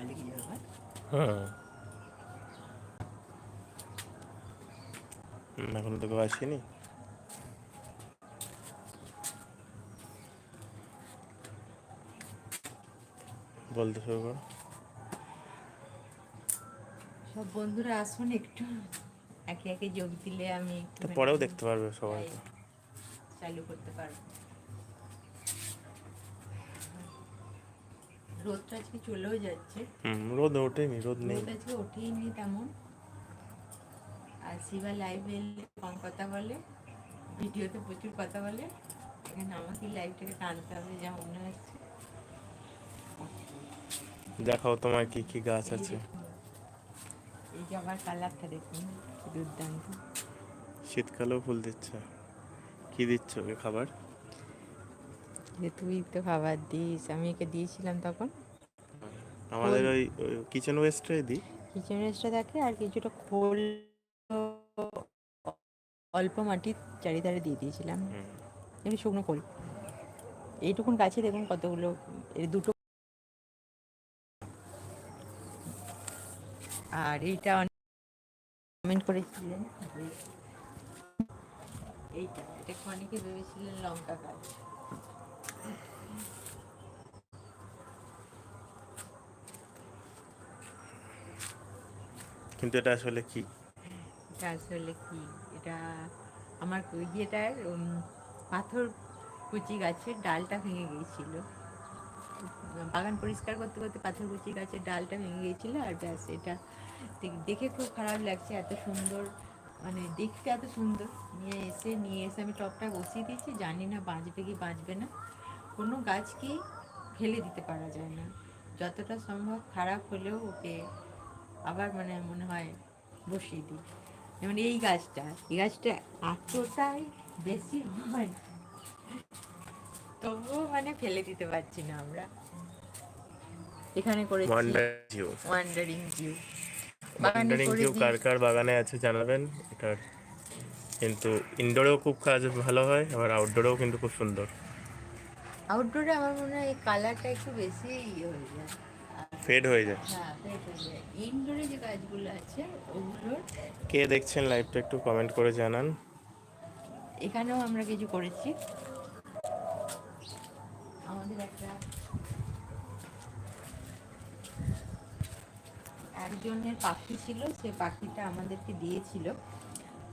লেগে যাবে হ্যাঁ। হুম, এখনও তো কেউ আসেনি? বলতে শুরু করো। সব বন্ধুরা আসুন একটু। একে একে যোগ দিলে আমি একটু পরেও দেখতে পারবে সবাই চালু করতে পারব। রোদটা আজকে চলেও যাচ্ছে। হুম রোদ ওঠেনি রোদ নেই। রোদ আজকে ওঠেইনি তেমন। আর শিবা লাইভে এলে কম কথা বলে ভিডিওতে প্রচুর কথা বলে। এখানে আমাকে লাইভটাকে টানতে হবে যা মনে হচ্ছে। দেখাও তোমার কি কি গাছ আছে। এই যে আমার কালারটা দেখুন দুর্দান্ত। শীতকালেও ফুল দিচ্ছে। কি দিচ্ছ খাবার? যে তুই তো খাবার দিস আমি একে দিয়েছিলাম তখন। আমাদের ওই কিচেন ওয়েস্টে দিই। কিচেন ওয়েস্টটা দেখে আর কিছুটা খোল অল্প মাটির চারিধারে দিয়ে দিয়েছিলাম। এমনি শুকনো খোল। এইটুকুন গাছে দেখুন কতগুলো এই দুটো। আর এইটা অনেক কমেন্ট করেছিলেন এইটা এটাকে অনেকে ভেবেছিলেন লঙ্কা গাছ? কিন্তু এটা আসলে কি? এটা আসলে কি? এটা আমার ইয়েটার পাথর কুচি গাছের ডালটা ভেঙে গিয়েছিল। বাগান পরিষ্কার করতে করতে পাথর কুচি গাছের ডালটা ভেঙে গিয়েছিল আর ব্যাস এটা দেখে খুব খারাপ লাগছে এত সুন্দর মানে দেখতে এত সুন্দর। নিয়ে এসে নিয়ে এসে আমি টপটা বসিয়ে দিয়েছি, জানি না বাঁচবে কি বাঁচবে না। কোনো গাছকেই ফেলে দিতে পারা যায় না। যতটা সম্ভব খারাপ হলেও ওকে আবার মানে মনে হয় বসিয়ে দিই। যেমন এই গাছটা এই গাছটা এতটাই বেশি হয় তবুও মানে ফেলে দিতে পারছি না আমরা। এখানে করেছি ওয়ান্ডার ভিউ ওয়ান্ডারিং করে জিও কার কার বাগানে আছে জানাবেন? এটার কিন্তু ইনডোরেও খুব কাজ ভালো হয় আবার আউটডোরেও কিন্তু খুব সুন্দর। আউটডোরে আমার মনে হয় এই কালারটা একটু বেশি ইয়ে হয়ে যায়। ফেড হয়ে যায়। হ্যাঁ fade হয়ে যায়। ইনডোরে যে গাছগুলো আছে ওগুলোর কে দেখছেন লাইভটা একটু কমেন্ট করে জানান। এখানেও আমরা কিছু করেছি। আমাদের একটা একজনের পাখি ছিল সে পাখিটা আমাদেরকে দিয়েছিল।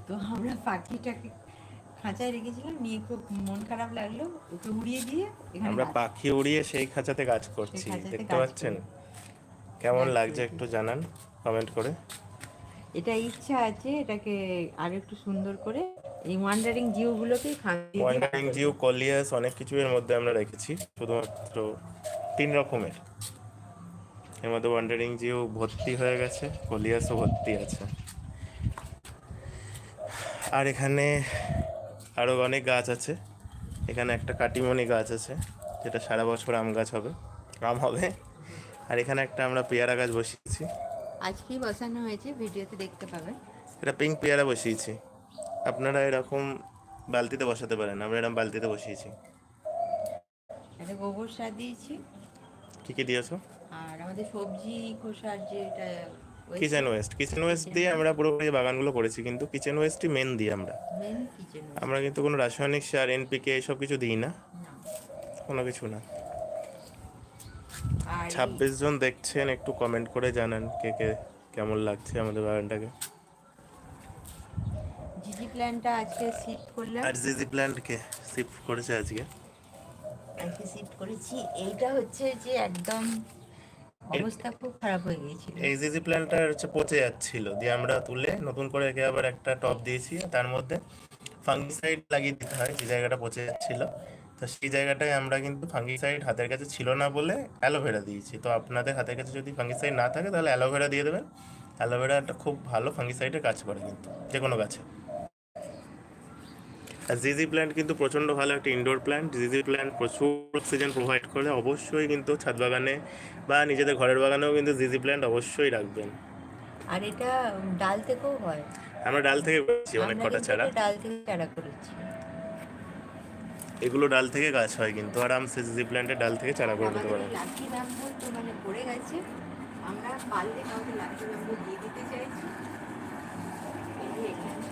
তো আমরা পাখিটাকে খাঁচায় রেখেছিলাম নিয়ে খুব মন খারাপ লাগল ওকে উড়িয়ে দিয়ে আমরা পাখি উড়িয়ে সেই খাঁচাতে কাজ করছি দেখতে পাচ্ছেন? কেমন লাগছে একটু জানান কমেন্ট করে। এটা ইচ্ছা আছে এটাকে আর একটু সুন্দর করে এই ওয়ান্ডারিং জিওগুলোকে খাঁচিয়ে দিয়ে ওয়ান্ডারিং জিও কলিয়াস অনেক কিছু এর মধ্যে আমরা রেখেছি শুধুমাত্র তিন রকমের। এর মধ্যে ওয়ান্ডারিং জিও ভর্তি হয়ে গেছে কলিয়াসও ভর্তি আছে। আর এখানে আরও অনেক গাছ আছে। এখানে একটা কাটিমনি গাছ আছে যেটা সারা বছর আম গাছ হবে আম হবে। আর এখানে একটা আমরা পেয়ারা গাছ বসিয়েছি। আজকেই বসানো হয়েছে? ভিডিওতে দেখতে পাবেন। এটা পিঙ্ক পেয়ারা বসিয়েছি। আপনারা এরকম বালতিতে বসাতে পারেন আমরা এরকম বালতিতে বসিয়েছি। একটা গোবর সার দিয়েছি। কি কি দিয়েছ? আর আমাদের সবজি খোসার যে এটা কিচেন ওয়েস্ট কিচেন ওয়েস্ট দিয়ে আমরা পুরোপুরি বাগানগুলো করেছি কিন্তু কিচেন ওয়েস্টই মেন দিই আমরা। আমরা কিন্তু কোনো রাসায়নিক সার এনপিকে এসব কিছু দিই না। কোনো কিছু না। ছাব্বিশ জন দেখছেন একটু কমেন্ট করে জানান কে কে কেমন লাগছে আমাদের বাগানটাকে। জিজি প্ল্যানটা আজকে শিফট করলাম। আর জিজি প্ল্যান্টকে শিফট করেছে আজকে? আজকে শিফট করেছি। এইটা হচ্ছে যে একদম অবস্থা খুব খারাপ হয়ে গিয়েছিল। এই জিজি প্ল্যান্টটা হচ্ছে পচে যাচ্ছিল দিয়ে আমরা তুলে নতুন করে একে আবার একটা টপ দিয়েছি তার মধ্যে ফাঙ্গিসাইড লাগিয়ে দিতে হয় যে জায়গাটা পচে যাচ্ছিল। তো সেই জায়গাটায় আমরা কিন্তু ফাঙ্গিসাইড হাতের কাছে ছিল না বলে অ্যালোভেরা দিয়েছি। তো আপনাদের হাতের কাছে যদি ফাঙ্গিসাইড না থাকে তাহলে অ্যালোভেরা দিয়ে দেবেন। অ্যালোভেরাটা খুব ভালো ফাঙ্গিসাইডে কাজ করে কিন্তু যে কোনো গাছে। আর জিজি প্ল্যান্ট কিন্তু প্রচণ্ড ভালো একটা ইনডোর প্ল্যান্ট জিজি প্ল্যান্ট প্রচুর অক্সিজেন প্রোভাইড করে অবশ্যই কিন্তু ছাদ বাগানে বা নিজেদের ঘরের বাগানেও কিন্তু জিজি প্ল্যান্ট অবশ্যই রাখবেন। আর এটা ডাল থেকেও হয়। আমরা ডাল থেকে করেছি অনেক কটা চারা। ডাল থেকে চারা করেছি। এগুলো ডাল থেকে গাছ হয় কিন্তু আরামসে জিজি প্ল্যান্টের ডাল থেকে চারা করে নিতে আমাদের পারেন লাকি ব্যাম্বু তো মানে পড়ে গেছে। আমরা পারলে কাউকে লাকি ব্যাম্বু দিয়ে দিতে চাইছি। এই এখানে।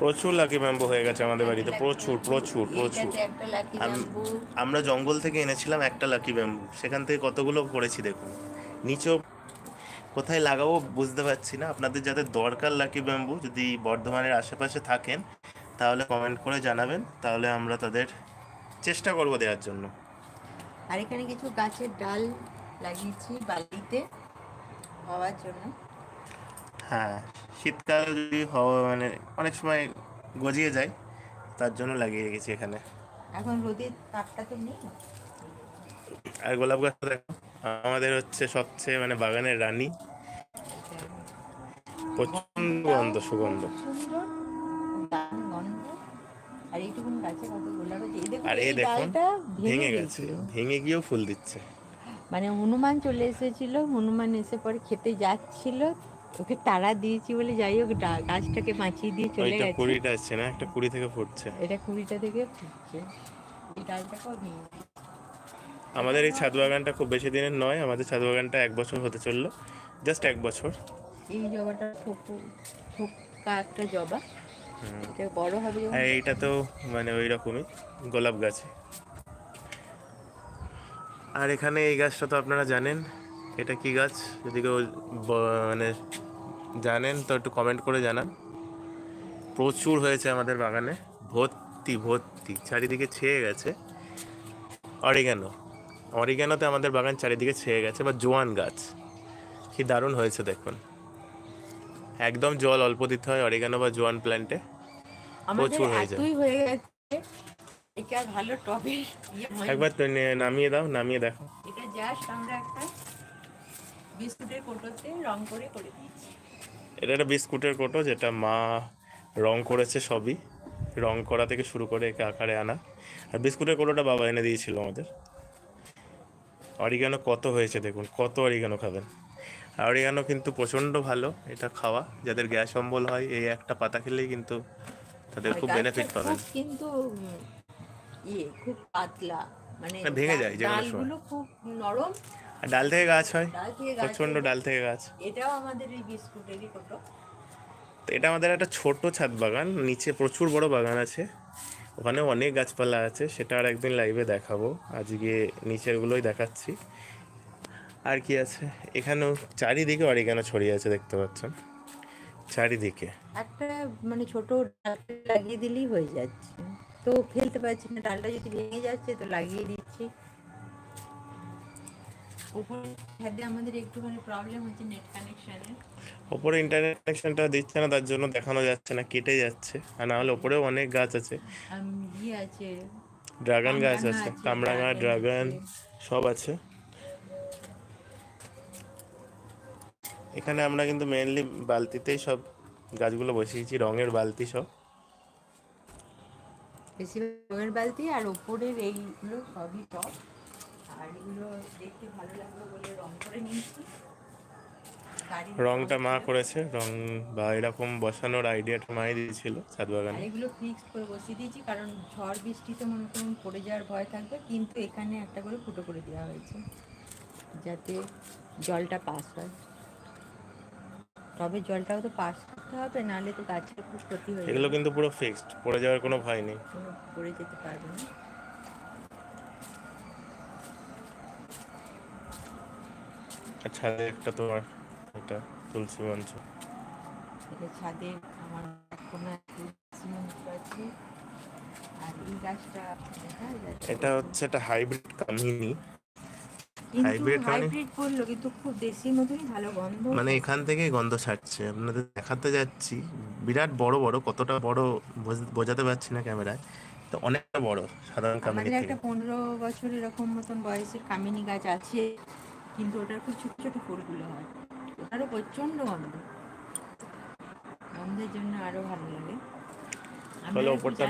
প্রচুর লাকি ব্যাম্বু হয়ে গেছে আমাদের বাড়িতে। প্রচুর প্রচুর প্রচুর। আমরা জঙ্গল থেকে এনেছিলাম একটা লাকি ব্যাম্বু সেখান থেকে কতগুলো করেছি দেখুন। নিচেও কোথায় লাগাবো বুঝতে পারছি না। আপনাদের যাদের দরকার লাকি ব্যাম্বু যদি বর্ধমানের আশেপাশে থাকেন তাহলে কমেন্ট করে জানাবেন। তাহলে আমরা তাদের চেষ্টা করব দেওয়ার জন্য। আর এখানে কিছু গাছের ডাল লাগিয়েছি বালিতে। হওয়ার জন্য। হ্যাঁ। শীতকালে যদি হওয়া মানে অনেক সময় গজিয়ে যায় তার জন্য লাগিয়ে রেখেছি এখানে। এখন রোদের তাপটা তো নেই। আর গোলাপ গাছ দেখো আমাদের হচ্ছে সবচেয়ে মানে বাগানের রানী। প্রচণ্ড গন্ধ সুগন্ধ। আর এই দেখুন ভেঙে গেছে ভেঙে গিয়েও ফুল দিচ্ছে। মানে হনুমান চলে এসেছিল হনুমান এসে পরে খেতে যাচ্ছিল। ওকে তাড়া দিয়েছি বলে যাই হোক গাছটাকে বাঁচিয়ে দিয়ে চলে গেছে। কুড়িটা আসছে না? একটা কুড়ি থেকে ফুটছে। এটা কুড়িটা থেকে ফুটছে। এই ডালটাকেও ভেঙে আমাদের এই ছাদ বাগানটা খুব বেশি দিনের নয় আমাদের ছাদ বাগানটা এক বছর হতে চলল। জাস্ট এক বছর। এই জবাটা ঠোকা একটা জবা। এটা বড় হবে আর এইটা তো মানে ওই রকমই গোলাপ গাছ। আর এখানে এই গাছটা তো আপনারা জানেন এটা কি গাছ? যদি কেউ মানে জানেন তো একটু কমেন্ট করে জানান। প্রচুর হয়েছে আমাদের বাগানে। ভর্তি ভর্তি। চারিদিকে ছেয়ে গেছে। অরিগানো অরিগানোতে আমাদের বাগান চারিদিকে ছেয়ে গেছে বা জোয়ান গাছ। কি দারুণ হয়েছে দেখুন। একদম জল অল্প দিতে হয় অরিগানো বা জোয়ান প্ল্যান্টে প্রচুর হয়ে যায়। ইয়ে। একবার তো নামিয়ে দাও নামিয়ে দেখো। এটা জাস্ট আমরা একটা বিস্কুটের কোটোতে রং করে করে দিয়েছি। এটা একটা বিস্কুটের কোটো যেটা মা রং করেছে সবই। রং করা থেকে শুরু করে একে আকারে আনা। আর বিস্কুটের কোটোটা বাবা এনে দিয়েছিল আমাদের। অরিগানো কত হয়েছে দেখুন কত অরিগানো খাবেন। অরিগানো কিন্তু প্রচণ্ড ভালো এটা খাওয়া। যাদের গ্যাস অম্বল হয় এই একটা পাতা খেলেই কিন্তু তাদের খুব বেনিফিট পাবেন। কিন্তু ইয়ে খুব পাতলা মানে ভেঙে যায় যে কোনো সময়। খুব নরম ডাল থেকে গাছ হয়? প্রচণ্ড ডাল থেকে গাছ। এটাও আমাদের এই বিস্কুটেরই কোটো তো এটা আমাদের একটা ছোট ছাদ বাগান নিচে প্রচুর বড় বাগান আছে। ওখানে অনেক গাছপালা আছে সেটা আর একদিন লাইভে দেখাবো। আজকে নিচেরগুলোই দেখাচ্ছি। আর কি আছে? এখানেও চারিদিকে অরিগানো ছড়িয়ে আছে দেখতে পাচ্ছেন। চারিদিকে। একটা মানে ছোট লাগিয়ে দিলেই হয়ে যাচ্ছে। তো ফেলতে পারছি না ডালটা যদি ভেঙে যাচ্ছে তো লাগিয়ে দিচ্ছি। উপরে ছাদে আমাদের একটুখানি প্রবলেম হচ্ছে নেট কানেকশনের ওপরে ইন্টারনেট কানেকশনটা দিচ্ছে না তার জন্য দেখানো যাচ্ছে না কেটে যাচ্ছে। আর না হলে ওপরেও অনেক গাছ আছে। ইয়ে আছে। ড্রাগন গাছ আছে কামরাঙা ড্রাগন ড্রাগন সব আছে। এখানে আমরা কিন্তু মেনলি বালতিতেই সব গাছগুলো বসিয়েছি রঙের বালতি সব। বেশি রঙের বালতি আর ওপরের এইগুলো সবই টপ এগুলো দেখতে ভালো লাগল বলে রং করে নিয়েছি। রংটা মা করেছে রং বা এরকম বসানোর আইডিয়াটা মাই দিয়েছিল ছাদ বাগানে এগুলো ফিক্সড করে বসিয়ে দিয়েছি কারণ ঝড় বৃষ্টিতে মনে করুন পড়ে যাওয়ার ভয় থাকবে কিন্তু এখানে একটা করে ফুটো করে দেওয়া হয়েছে যাতে জলটা পাস হয়। তবে জলটাও তো পাস করতে হবে নাহলে তো গাছের খুব ক্ষতি হয়ে এগুলো কিন্তু পুরো ফিক্সড পড়ে যাওয়ার কোনো ভয় নেই। পড়ে যেতে পারবে না। ছাদে একটা তোমার এটা তুলসী মঞ্চ। ছাদে আমার এটা হচ্ছে একটা হাইব্রিড কামিনী। মানে? হাইব্রিড কিন্তু খুব দেশি মতনই ভালো গন্ধ। মানে এখান থেকেই গন্ধ ছাড়ছে। আপনাদের দেখাতে যাচ্ছি। বিরাট বড় বড় কতটা বড় বোঝ- বোঝাতে পারছি না ক্যামেরায়। তো অনেকটা বড় সাধারণ কামিনী একটা পনেরো বছর এরকম মতন বয়সের কামিনী গাছ আছে। কিন্তু ওটার খুব ছোট ছোট ফুলগুলো হয়। ওটারও প্রচণ্ড গন্ধ। গন্ধের জন্য আরও ভালো লাগে।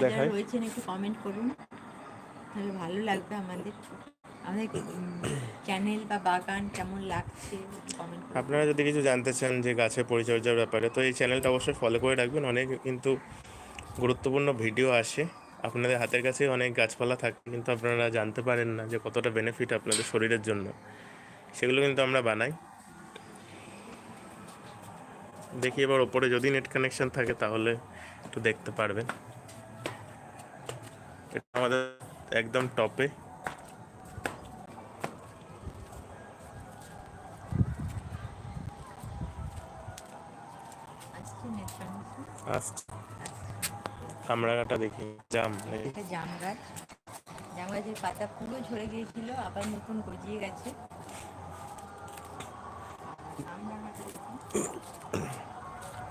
দেখাই। রয়েছেন একটু কমেন্ট করুন। তাহলে ভালো লাগবে আমাদের। আমাদের চ্যানেল বা বাগান কেমন লাগছে কমেন্ট আপনারা যদি কিছু জানতে চান যে গাছের পরিচর্যার ব্যাপারে তো এই চ্যানেলটা অবশ্যই ফলো করে রাখবেন। অনেক কিন্তু গুরুত্বপূর্ণ ভিডিও আসে। আপনাদের হাতের কাছে অনেক গাছপালা থাকে কিন্তু আপনারা জানতে পারেন না যে কতটা বেনিফিট আপনাদের শরীরের জন্য। সেগুলো কিন্তু আমরা বানাই। দেখি এবার ওপরে যদি নেট কানেকশন থাকে তাহলে একটু দেখতে পারবেন। এটা আমাদের একদম টপে। কামরাগাটা দেখি, জাম পাতা পুরো ঝরে গিয়েছিল, আবার নতুন গজিয়ে গেছে।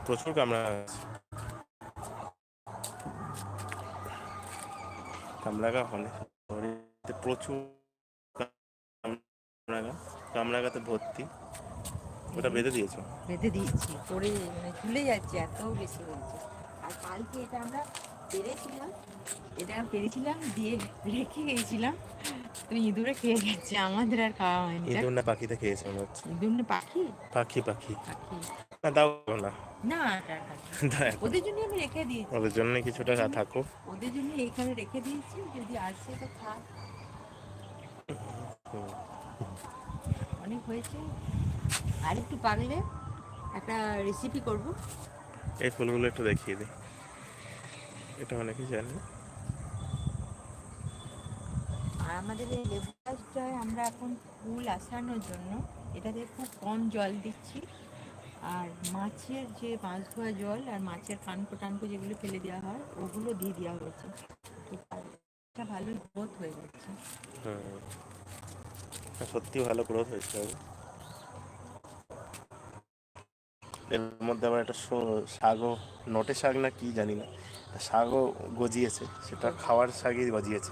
প্রচুর আছে। কামরাগা হলে প্রচুর কামরাগা কামরাগাতে ভর্তি। ওটা বেঁধে দিয়েছ? বেঁধে দিয়েছি পরে মানে ঝুলে যাচ্ছে এত বেশি হয়েছে। আর কালকে এটা আমরা পেরেছিলাম, এটা পেরেছিলাম, দিয়ে রেখে গিয়েছিলাম তো ইঁদুরে খেয়ে গেছে আমাদের আর খাওয়া হয়নি। এই জন্য পাখিতে খেয়েছে মনে হচ্ছে ইঁদুর না পাখি? পাখি পাখি। পাখি। না দাও না। না। ওদের জন্য আমি রেখে দিয়েছি। ওদের জন্য কিছুটা থাকো ওদের জন্য এখানে রেখে দিয়েছি যদি আসে তো খা অনেক হয়েছে। আর একটু পারলে একটা রেসিপি করব। এই ফুলগুলো একটু দেখিয়ে দিই। এটা অনেকেই জানে। আর আমাদের এই লেবু গাছটায় আমরা এখন ফুল আসানোর জন্য এটাতে খুব কম জল দিচ্ছি। আর মাছের যে মাছ ধোয়া জল আর মাছের কানকো টানকো যেগুলো ফেলে দেওয়া হয়, ওগুলো দিয়ে দেওয়া হয়েছে। এটা ভালো গ্রোথ হয়ে যাচ্ছে। সত্যি ভালো গ্রোথ হয়েছে। এর মধ্যে আবার একটা শো- শাকও নটে শাক না কি জানি না শাকও গজিয়েছে। সেটা খাওয়ার শাকই গজিয়েছে।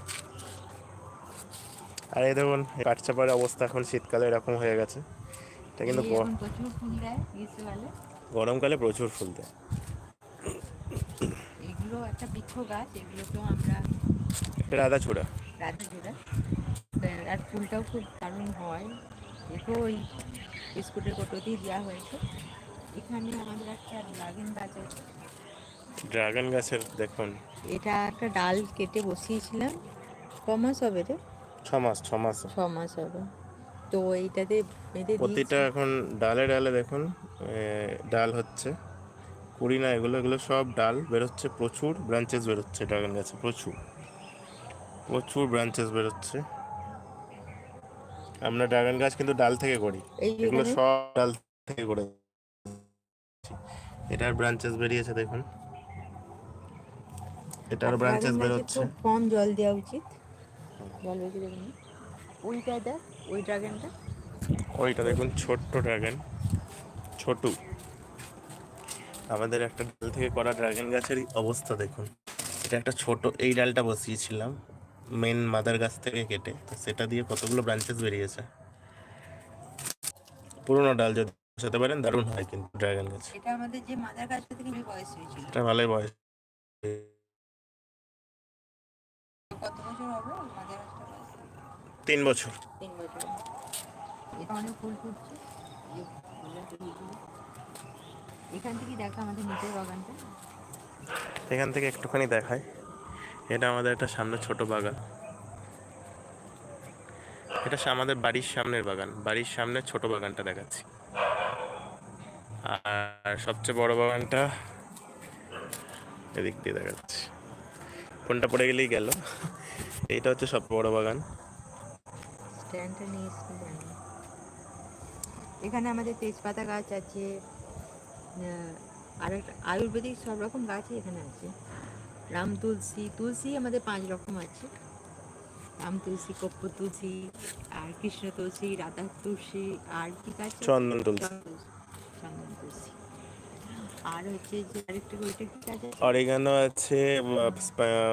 আর এই দেখুন কাঠচাপার অবস্থা এখন শীতকালে এরকম হয়ে গেছে। এটা কিন্তু এই প্রচুর ফুল দেয় গ্রীষ্মকালে। গরমকালে প্রচুর ফুল দেয়। এগুলো একটা বৃক্ষ গাছ এগুলোকেও আমরা এটা রাধা চূড়া রাধা জোড়া আর ফুলটাও খুব দারুণ হয়। একেও ওই বিস্কুটের কটোতেই দেওয়া হয়েছে। এখানে আমাদের একটা ড্রাগন গাছ আছে। ড্রাগন গাছের দেখুন। এটা একটা ডাল কেটে বসিয়েছিলাম। কমাস হবে রে। ছ মাস ছ মাস ছ মাস হবে। তো এইটাতে বেঁধে প্রতিটা এখন ডালে ডালে দেখুন ডাল হচ্ছে। কুড়ি না এগুলো এগুলো সব ডাল বেরোচ্ছে প্রচুর ব্রাঞ্চেস বেরোচ্ছে ড্রাগন গাছে প্রচুর। প্রচুর ব্রাঞ্চেস বেরোচ্ছে। আমরা ড্রাগন গাছ কিন্তু ডাল থেকে করি। এগুলো সব ডাল থেকে করে এটার ব্রাঞ্চেস বেরিয়েছে দেখুন। এটার ব্রাঞ্চেস বেরোচ্ছে। কম জল দেওয়া উচিত। জল বেশি দেবেন না। ওইটা দেখ ওই ড্রাগনটা ওইটা দেখুন ছোট্ট ড্রাগন ছোটু। আমাদের একটা ডাল থেকে করা ড্রাগন গাছের অবস্থা দেখুন। এটা একটা ছোট এই ডালটা বসিয়েছিলাম মেন মাদার গাছ থেকে কেটে। তো সেটা দিয়ে কতগুলো ব্রাঞ্চেস বেরিয়েছে? পুরোনো ডাল যদি বসাতে পারেন দারুণ হয় কিন্তু ড্রাগন গাছ। এটা আমাদের যে মাদার গাছটা থেকে বয়স হয়েছিল এটা ভালোই বয়স। কত বছর হবে? তিন বছর। তিন বছর। এটা অনেক ফুল ফুটছে। এই ফুলের ফুলগুলো। এখান থেকে দেখা আমাদের নিচের বাগানটা। এখান থেকে একটুখানি দেখায় এটা আমাদের একটা সামনে ছোট বাগান। এটা আমাদের বাড়ির সামনের বাগান। বাড়ির সামনে ছোট বাগানটা দেখাচ্ছি। আর সবচেয়ে বড় বাগানটা এদিক দিয়ে দেখাচ্ছি। ফোনটা পড়ে গেলেই গেল। এইটা হচ্ছে সব বড় বাগান। এখানে আমাদের তেজপাতা গাছ আছে আর একটা আয়ুর্বেদিক সব রকম গাছই এখানে আছে। রাম তুলসী তুলসী আমাদের পাঁচ রকম আছে। রাম তুলসী কপ্প তুলসী আর কৃষ্ণ তুলসী রাধা তুলসী আর কি গাছ চন্দন তুলসী। চন্দন তুলসী। আর হচ্ছে যে আরেকটা ওইটা কি আছে? অরিগানো আছে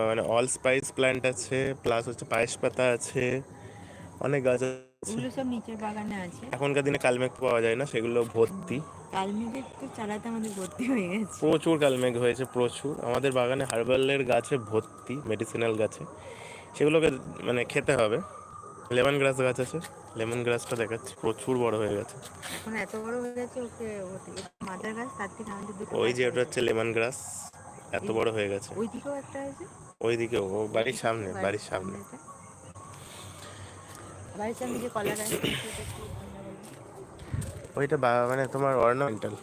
মানে অল স্পাইস প্ল্যান্ট আছে প্লাস হচ্ছে পায়েস পাতা আছে অনেক গাছ আছে। ওগুলো সব নিচের বাগানে আছে। এখনকার দিনে কালমেঘ পাওয়া যায় না সেগুলো ভর্তি। কালমেঘের তো চারাতে আমাদের ভর্তি হয়ে গেছে। প্রচুর কালমেঘ হয়েছে প্রচুর। আমাদের বাগানে হার্বালের গাছে ভর্তি মেডিসিনাল গাছে। সেগুলোকে মানে খেতে হবে। লেমন গ্রাস গাছ আছে লেমন গ্রাসটা দেখাচ্ছি প্রচুর বড় হয়ে গেছে। এখন এত বড় হয়ে গেছে ওকে মাদার গাছ তার থেকে আমাদের দুটো ওই যে ওটা হচ্ছে লেমন গ্রাস এত বড় হয়ে গেছে। ওই একটা আছে। ওইদিকে ও বাড়ির সামনে বাড়ির সামনে। বাড়ির সামনে যে কলা গাছ সেটা কি নাম বলে? ওইটা বা- মানে তোমার অর্নামেন্টাল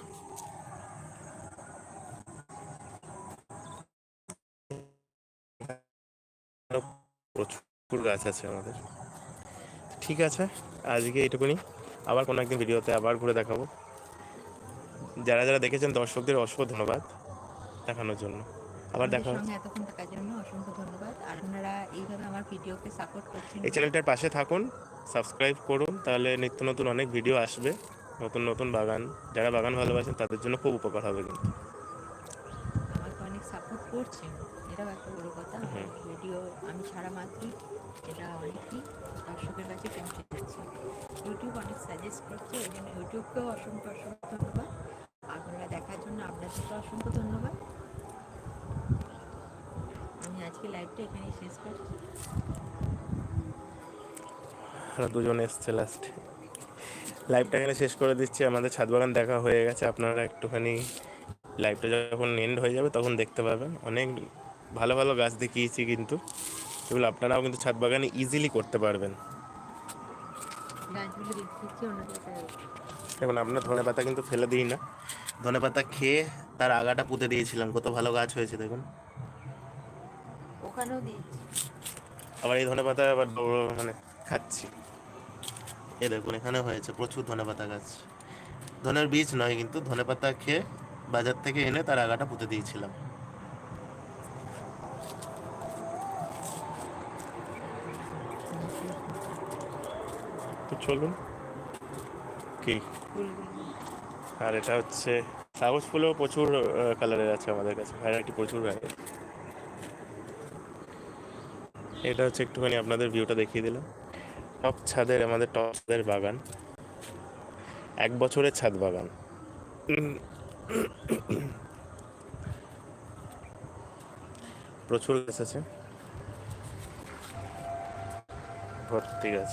প্রচুর গাছ আছে আমাদের। ঠিক আছে আজকে এইটুকুনি আবার কোনো একদিন ভিডিওতে আবার ঘুরে দেখাবো। যারা যারা দেখেছেন দর্শকদের অসংখ্য ধন্যবাদ দেখানোর জন্য। আবার দেখা সঙ্গে এতক্ষণ থাকার জন্য অসংখ্য ধন্যবাদ। আর আপনারা এইভাবে আমার ভিডিওকে সাপোর্ট করছেন এই চ্যানেলটার পাশে থাকুন সাবস্ক্রাইব করুন তাহলে নিত্য নতুন অনেক ভিডিও আসবে। নতুন নতুন বাগান যারা বাগান ভালোবাসেন তাদের জন্য খুব উপকার হবে কিন্তু। আমাকে অনেক সাপোর্ট করছেন এটাও একটা বড় কথা। ভিডিও আমি ছাড়া মাত্রই এটা অনেকই দর্শকের কাছে পৌঁছে যাচ্ছে। ইউটিউব অনেক সাজেস্ট করছে ওই জন্য ইউটিউবকেও অসংখ্য অসংখ্য ধন্যবাদ। জন্য আপনাদেরকে অসংখ্য ধন্যবাদ। আমি আজকে লাইভটা এখানেই শেষ করছি। আমরা দুজন এসছে লাস্টে লাইভটা এখানে শেষ করে দিচ্ছি। আমাদের ছাদ বাগান দেখা হয়ে গেছে। আপনারা একটুখানি লাইভটা যখন এন্ড হয়ে যাবে তখন দেখতে পাবেন। অনেক ভালো ভালো গাছ দেখিয়েছি কিন্তু। এগুলো আপনারাও কিন্তু ছাদ বাগানে ইজিলি করতে পারবেন। দেখুন আপনার ধনে পাতা কিন্তু ফেলে দিই না। ধনে পাতা খেয়ে তার আগাটা পুঁতে দিয়েছিলাম। কত ভালো গাছ হয়েছে দেখুন। ওখানেও দিচ্ছি আবার এই ধনে পাতা আবার মানে খাচ্ছি। এ দেখুন এখানে হয়েছে প্রচুর ধনে পাতা গাছ। ধনের বীজ নয় কিন্তু ধনে পাতা খেয়ে বাজার থেকে এনে তার আগাটা পুঁতে দিয়েছিলাম। তো চলুন। কি? আর এটা হচ্ছে কাগজ ফুলও প্রচুর কালারের আছে আমাদের কাছে ভ্যারাইটি প্রচুর ভ্যারাইটি এটা হচ্ছে একটুখানি আপনাদের ভিউটা দেখিয়ে দিলাম। টপ ছাদের, আমাদের টপ ছাদের বাগান। এক বছরের ছাদ বাগান। প্রচুর গাছ আছে। ভর্তি গাছ।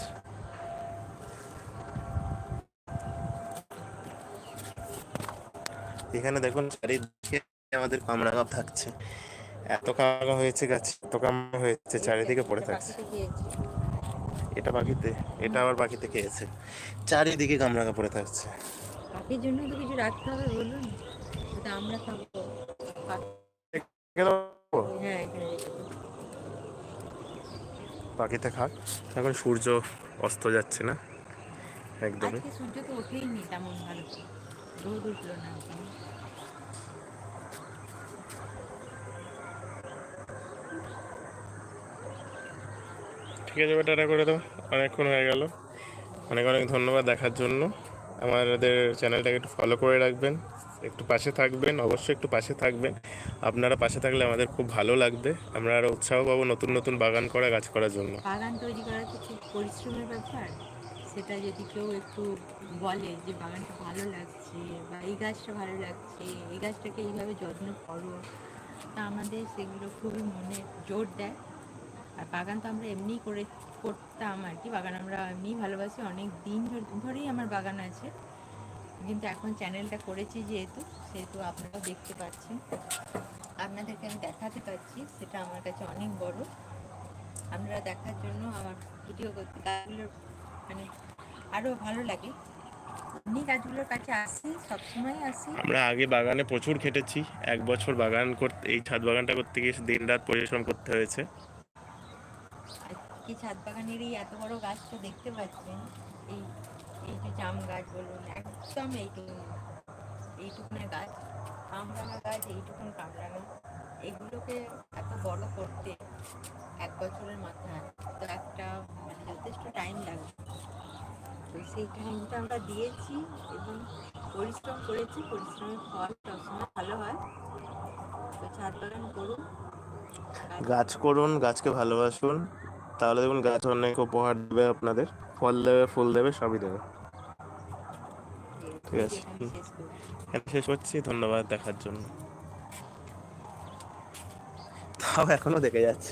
এখানে দেখুন চারিদিকে আমাদের গাছ থাকছে। এত কামড়া হয়েছে গাছ এত কামড়া হয়েছে চারিদিকে পড়ে থাকছে। এটা পাখিতে এটা আবার পাখিতে খেয়েছে। চারিদিকে কামড়া পড়ে থাকছে। পাখির জন্য তো কিছু রাখতে হবে বলুন সেটা আমরা খাব। হ্যাঁ। পাখিতে খাক। এখন সূর্য অস্ত যাচ্ছে না একদমই। সূর্য তো ওঠেই নি তেমন ভালো। ঠিক আছে টাটা করে দাও। অনেকক্ষণ হয়ে গেল। অনেক অনেক ধন্যবাদ দেখার জন্য। আমাদের চ্যানেলটাকে একটু ফলো করে রাখবেন। একটু পাশে থাকবেন, অবশ্যই একটু পাশে থাকবেন। আপনারা পাশে থাকলে আমাদের খুব ভালো লাগবে। আমরা আরও উৎসাহ পাবো নতুন নতুন বাগান করা, গাছ করার জন্য। বাগান তৈরি করা তো খুব পরিশ্রমের ব্যাপার? সেটা যদি কেউ একটু বলে যে, বাগানটা ভালো লাগছে বা এই গাছটা ভালো লাগছে, এই গাছটাকে এইভাবে যত্ন করো, তা আমাদের সেগুলো খুবই মনে জোর দেয়। আর বাগান তো আমরা এমনিই করে করতাম আর কি। বাগান আমরা এমনিই ভালোবাসি। অনেক দিন ধরেই আমার বাগান আছে। কিন্তু এখন চ্যানেলটা করেছি যেহেতু, সেহেতু আপনারাও দেখতে পাচ্ছেন। আপনাদেরকে আমি দেখাতে পাচ্ছি, সেটা আমার কাছে অনেক বড়। আপনারা দেখার জন্য আমার ভিডিও করতে গাছগুলোর মানে আরও ভালো লাগে। এমনি গাছগুলোর কাছে আসি সবসময় আসি। আমরা আগে বাগানে প্রচুর খেটেছি এক বছর বাগান করতে এই ছাদ বাগানটা করতে গিয়ে দিন রাত পরিশ্রম করতে হয়েছে। আজকে ছাদ বাগানের এই এত বড় গাছটা দেখতে পাচ্ছেন এই এই যে জাম গাছ বলুন একদম এইটুকু এইটুকুনের গাছ কামরাঙা গাছ এইটুকুন কামরাঙা। এগুলোকে এত বড় করতে এক বছরের মাথায় তো একটা যথেষ্ট টাইম লাগবে। তো সেই টাইমটা আমরা দিয়েছি এবং পরিশ্রম করেছি। পরিশ্রমের ফল সবসময় ভালো হয়। তো ছাদ বাগান করুন। গাছ করুন গাছকে ভালোবাসুন। তাহলে দেখুন গাছ অনেক উপহার দেবে আপনাদের। ফল দেবে ফুল দেবে সবই দেবে। ঠিক আছে। শেষ করছি। ধন্যবাদ দেখার জন্য। তাও এখনও দেখে যাচ্ছে।